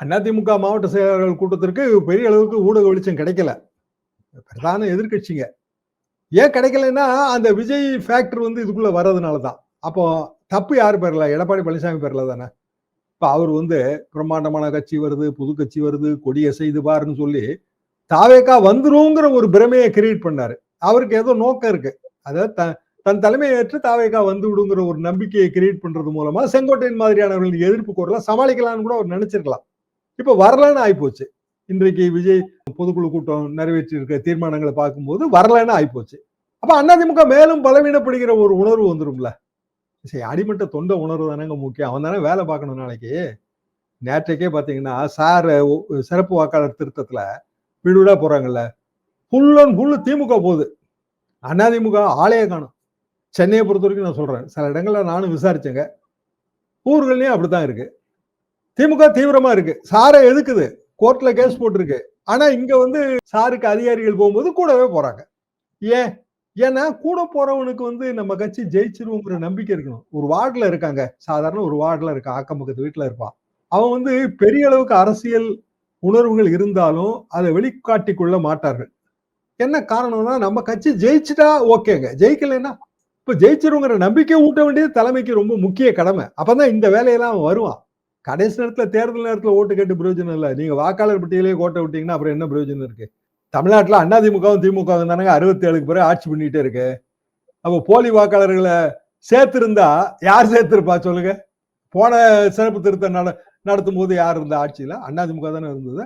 அதிமுக மாவட்ட செயலாளர்கள் கூட்டத்திற்கு பெரிய அளவுக்கு ஊடக வெளிச்சம் கிடைக்கல. பிரதான எதிர்க்கட்சிங்க. ஏன் கிடைக்கலன்னா அந்த விஜய் ஃபேக்டர் வந்து இதுக்குள்ள வர்றதுனால தான். அப்போ தப்பு யார் பேர்ல? எடப்பாடி பழனிசாமி பேர்ல தானே. இப்போ அவர் வந்து பிரம்மாண்டமான கட்சி வருது புது கட்சி வருது கொடியை செய்து பாருன்னு சொல்லி தாவேக்கா வந்துருங்கிற ஒரு பிரமையை கிரியேட் பண்ணாரு. அவருக்கு ஏதோ நோக்கம் இருக்கு. அதாவது த- தன் தலைமையை ஏற்று தாவேக்கா வந்து விடுங்கிற ஒரு நம்பிக்கையை கிரியேட் பண்றது மூலமா செங்கோட்டையின் மாதிரியானவர்களின் எதிர்ப்பு குரலை சமாளிக்கலாம்னு கூட அவர் நினைச்சிருக்கலாம். இப்போ வரலன்னு ஆயிப்போச்சு. இன்றைக்கு விஜய் பொதுக்குழு கூட்டம் நிறைவேற்றி இருக்க தீர்மானங்களை பார்க்கும்போது வரலன்னு ஆயிப்போச்சு. அப்போ அதிமுக மேலும் பலவீனப்படுகிற ஒரு உணர்வு வந்துடும்ல சரி அடிமட்ட தொண்டை உணர்வு தானேங்க முக்கியம். அவன் தானே வேலை பார்க்கணும் நாளைக்கு. நேற்றைக்கே பார்த்தீங்கன்னா சார் சிறப்பு வாக்காளர் திருத்தத்தில் வீடு வீடா போறாங்கல்ல. ஃபுல் அண்ட் ஃபுல்லு திமுக போகுது. அதிமுக ஆளையே காணும். சென்னையை பொறுத்த வரைக்கும் நான் சொல்றேன். சில இடங்கள்ல நானும் விசாரிச்சேங்க. ஊர்கள்லேயும் அப்படி தான் இருக்கு. திமுக தீவிரமா இருக்கு. சாரை எதுக்குது? கோர்ட்ல கேஸ் போட்டிருக்கு. ஆனா இங்க வந்து சாருக்கு அதிகாரிகள் போகும்போது கூடவே போறாங்க. ஏன்? ஏன்னா கூட போறவனுக்கு வந்து நம்ம கட்சி ஜெயிச்சிருவோங்கிற நம்பிக்கை இருக்கணும். ஒரு வார்டுல இருக்காங்க. சாதாரண ஒரு வார்டுல இருக்கான் அக்கம் பக்கத்து இருப்பான் அவன் வந்து பெரிய அளவுக்கு அரசியல் உணர்வுகள் இருந்தாலும் அதை வெளிக்காட்டிக் கொள்ள மாட்டார்கள். என்ன காரணம்னா நம்ம கட்சி ஜெயிச்சுட்டா ஓகேங்க. ஜெயிக்கலைன்னா இப்போ ஜெயிச்சிருங்கிற நம்பிக்கை ஊட்ட வேண்டியது தலைமைக்கு ரொம்ப முக்கிய கடமை. அப்பதான் இந்த வேலையெல்லாம் அவன் வருவான். கடைசி நேரத்தில் தேர்தல் நேரத்தில் ஓட்டு கேட்டு பிரயோஜனம் இல்லை. நீங்கள் வாக்காளர் பட்டியலே கோட்டை விட்டீங்கன்னா அப்புறம் என்ன பிரயோஜனம் இருக்கு? தமிழ்நாட்டில் அண்ணாதிமுகவும் திமுகவும் தானங்க அறுபத்தேழுக்கு பிறகு ஆட்சி பண்ணிகிட்டே இருக்கு. அப்போ போலி வாக்காளர்களை சேர்த்திருந்தா யார் சேர்த்திருப்பா சொல்லுங்க? போன சிறப்பு திருத்தம் நட நடத்தும் போது யார் இருந்தா ஆட்சியில? அதிமுக தானே இருந்தது.